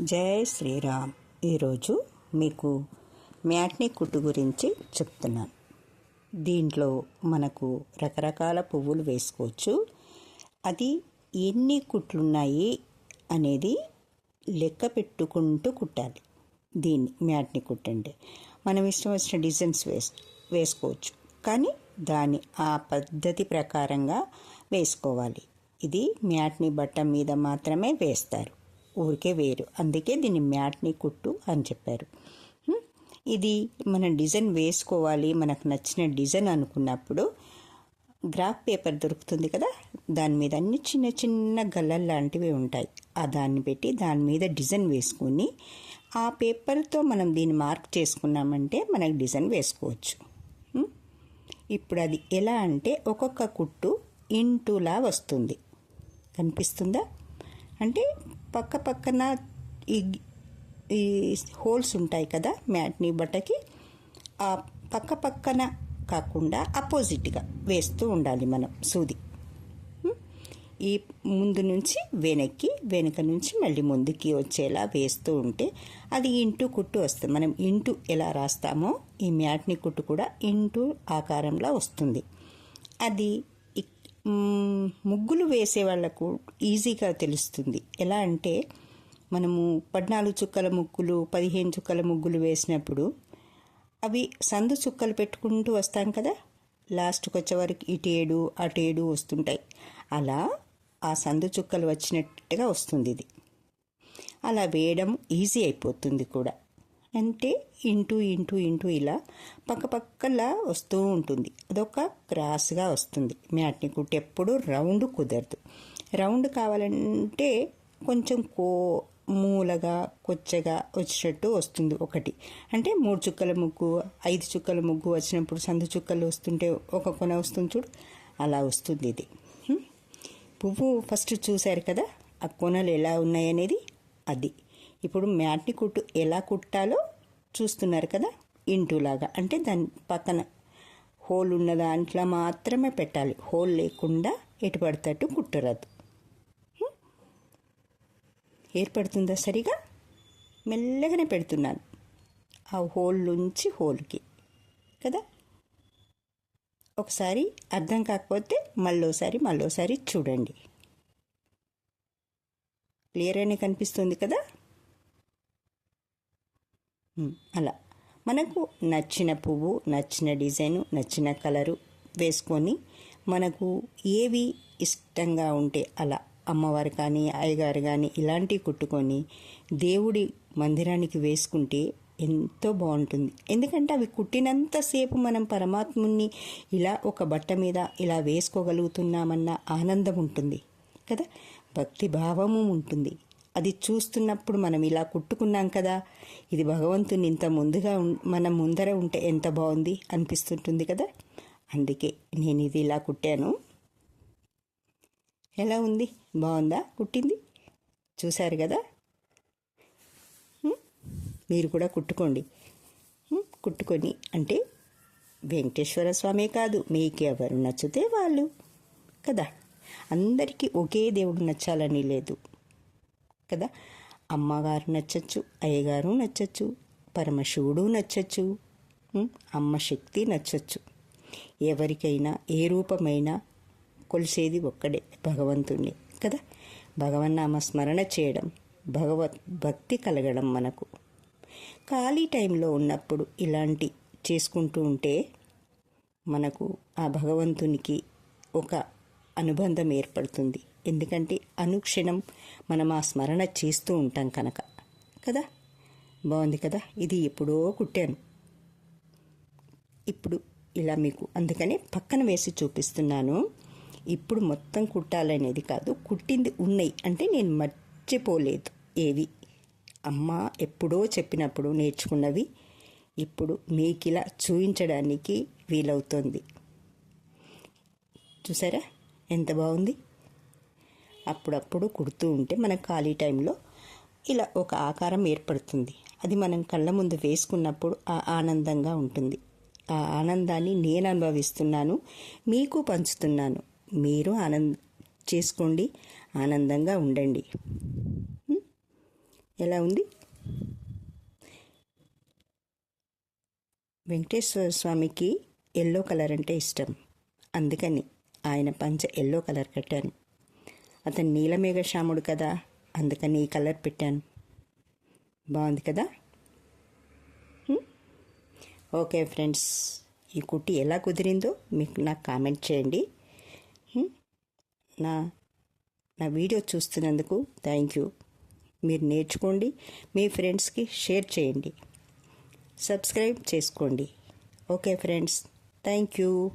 జై శ్రీరామ్. ఈరోజు మీకు మ్యాట్ని కుట్టు గురించి చెప్తున్నాను. దీంట్లో మనకు రకరకాల పువ్వులు వేసుకోవచ్చు. అది ఎన్ని కుట్లున్నాయి అనేది లెక్క పెట్టుకుంటూ కుట్టాలి. దీన్ని మ్యాట్ని కుట్టండి మనం ఇష్టం వచ్చిన డిజైన్స్ వేస్ వేసుకోవచ్చు. కానీ దాని ఆ పద్ధతి ప్రకారంగా వేసుకోవాలి. ఇది మ్యాట్ని బట్ట మీద మాత్రమే వేస్తారు. ఊరికే వేరు. అందుకే దీన్ని మ్యాట్ని కుట్టు అని చెప్పారు. ఇది మన డిజైన్ వేసుకోవాలి మనకు నచ్చిన డిజైన్ అనుకున్నప్పుడు గ్రాఫ్ పేపర్ దొరుకుతుంది కదా? దాని మీద అన్ని చిన్న చిన్న గల్లలు లాంటివి ఉంటాయి. ఆ దాన్ని పెట్టి దాని మీద డిజైన్ వేసుకుని ఆ పేపర్తో మనం దీన్ని మార్క్ చేసుకున్నామంటే మనకు డిజైన్ వేసుకోవచ్చు. ఇప్పుడు అది ఎలా అంటే ఒక్కొక్క కుట్టు ఇంటులా వస్తుంది. కనిపిస్తుందా? అంటే పక్క పక్కన ఈ ఈ హోల్స్ ఉంటాయి కదా మ్యాట్ని బట్టకి ఆ పక్క పక్కన కాకుండా అపోజిట్గా వేస్తూ ఉండాలి మనం సూది. ఈ ముందు నుంచి వెనక్కి వెనక నుంచి మళ్ళీ ముందుకి వచ్చేలా వేస్తూ ఉంటే అది ఇంటూ కుట్టు వస్తుంది. మనం ఇంటూ ఎలా రాస్తామో ఈ మ్యాట్ని కుట్టు కూడా ఇంటూ ఆకారంలో వస్తుంది. అది ముగ్గులు వేసే వాళ్ళకు ఈజీగా తెలుస్తుంది. ఎలా అంటే మనము పద్నాలుగు చుక్కల ముగ్గులు పదిహేను చుక్కల ముగ్గులు వేసినప్పుడు అవి సందు చుక్కలు పెట్టుకుంటూ వస్తాం కదా? లాస్ట్కి వచ్చే వరకు ఇటు ఏడు అటు ఏడు వస్తుంటాయి. అలా ఆ సందు చుక్కలు వచ్చినట్టుగా వస్తుంది ఇది. అలా వేయడం ఈజీ అయిపోతుంది కూడా. అంటే ఇంటూ ఇంటూ ఇంటూ ఇలా పక్కపక్కలా వస్తూ ఉంటుంది. అదొక క్రాస్గా వస్తుంది. మ్యాట్ని కుట్టేప్పుడు రౌండ్ కుదరదు. రౌండ్ కావాలంటే కొంచెం కో మూలగా కొచ్చగా వచ్చినట్టు వస్తుంది ఒకటి. అంటే మూడు చుక్కల ముగ్గు ఐదు చుక్కల ముగ్గు వచ్చినప్పుడు సందు చుక్కలు వస్తుంటే ఒక కొన వస్తుంది చూడు. అలా వస్తుంది ఇది. పువ్వు ఫస్ట్ చూశారు కదా? ఆ కొనలు ఎలా ఉన్నాయనేది? అది. ఇప్పుడు మ్యాట్ని కుట్టు ఎలా కుట్టాలో చూస్తున్నారు కదా? ఇంటూలాగా. అంటే దాని పక్కన హోల్ ఉన్న దాంట్లో మాత్రమే పెట్టాలి. హోల్ లేకుండా ఎటు పడతట్టు కుట్టరాదు. ఏర్పడుతుందా సరిగా? మెల్లగానే పెడుతున్నాను. ఆ హోల్ నుంచి హోల్కి. కదా? ఒకసారి అర్థం కాకపోతే మళ్ళోసారి మళ్ళోసారి చూడండి. క్లియర్ అనే కనిపిస్తుంది కదా? అలా. మనకు నచ్చిన పువ్వు నచ్చిన డిజైను నచ్చిన కలరు వేసుకొని మనకు ఏవి ఇష్టంగా ఉంటే అలా అమ్మవారు కానీ అయ్యగారు కానీ ఇలాంటివి కుట్టుకొని దేవుడి మందిరానికి వేసుకుంటే ఎంతో బాగుంటుంది. ఎందుకంటే అవి కుట్టినంతసేపు మనం పరమాత్ముని ఇలా ఒక బట్ట మీద ఇలా వేసుకోగలుగుతున్నామన్న ఆనందం ఉంటుంది కదా? భక్తి భావము ఉంటుంది. అది చూస్తున్నప్పుడు మనం ఇలా కుట్టుకున్నాం కదా. ఇది భగవంతుని ఇంత ముందుగా మన ముందర ఉంటే ఎంత బాగుంది అనిపిస్తుంటుంది కదా. అందుకే నేను ఇది ఇలా కుట్టాను. ఎలా ఉంది? బాగుందా? కుట్టింది? చూశారు కదా. మీరు కూడా కుట్టుకోండి. కుట్టుకొని అంటే వెంకటేశ్వర స్వామే కాదు మీకు ఎవరు నచ్చితే వాళ్ళు కదా. అందరికీ ఒకే దేవుడు నచ్చాలని లేదు. కదా. అమ్మగారు నచ్చచ్చు అయ్యగారు నచ్చచ్చు పరమశివుడు నచ్చచ్చు అమ్మ శక్తి నచ్చచ్చు. ఎవరికైనా ఏ రూపమైనా కొలిసేది ఒక్కడే భగవంతుణ్ణి కదా. భగవన్నామ స్మరణ చేయడం భగవత్ భక్తి కలగడం మనకు. ఖాళీ టైంలో ఉన్నప్పుడు ఇలాంటి చేసుకుంటూ ఉంటే మనకు ఆ భగవంతునికి ఒక అనుబంధం ఏర్పడుతుంది. ఎందుకంటే అనుక్షణం మనం ఆ స్మరణ చేస్తూ ఉంటాం కనుక. కదా? బాగుంది కదా? ఇది ఎప్పుడో కుట్టాను. ఇప్పుడు ఇలా మీకు అందుకనే పక్కన వేసి చూపిస్తున్నాను. ఇప్పుడు మొత్తం కుట్టాలనేది కాదు కుట్టింది ఉన్నాయి. అంటే నేను మర్చిపోలేదు ఏవి. అమ్మ ఎప్పుడో చెప్పినప్పుడు నేర్చుకున్నవి. ఇప్పుడు మీకు ఇలా చూపించడానికి వీలవుతుంది. చూసారా? ఎంత బాగుంది? అప్పుడప్పుడు కుడుతూ ఉంటే మన ఖాళీ టైంలో ఇలా ఒక ఆకారం ఏర్పడుతుంది. అది మనం కళ్ళ ముందు వేసుకున్నప్పుడు ఆ ఆనందంగా ఉంటుంది. ఆ ఆనందాన్ని నేను అనుభవిస్తున్నాను మీకు పంచుతున్నాను. మీరు ఆనంద చేసుకోండి ఆనందంగా ఉండండి. ఎలా ఉంది? వెంకటేశ్వర స్వామికి ఎల్లో కలర్ అంటే ఇష్టం. అందుకని ఆయన పంచ ఎల్లో కలర్ కట్టాను. అతను నీలమేఘశ్యాముడు కదా అందుకని ఈ కలర్ పెట్టాను. బాగుంది కదా? ఓకే ఫ్రెండ్స్ ఈ కుట్టి ఎలా కుదిరిందో మీకు నాకు కామెంట్ చేయండి. నా నా వీడియో చూస్తున్నందుకు థ్యాంక్ యూ. మీరు నేర్చుకోండి మీ ఫ్రెండ్స్కి షేర్ చేయండి. సబ్స్క్రైబ్ చేసుకోండి. Okay friends thank you.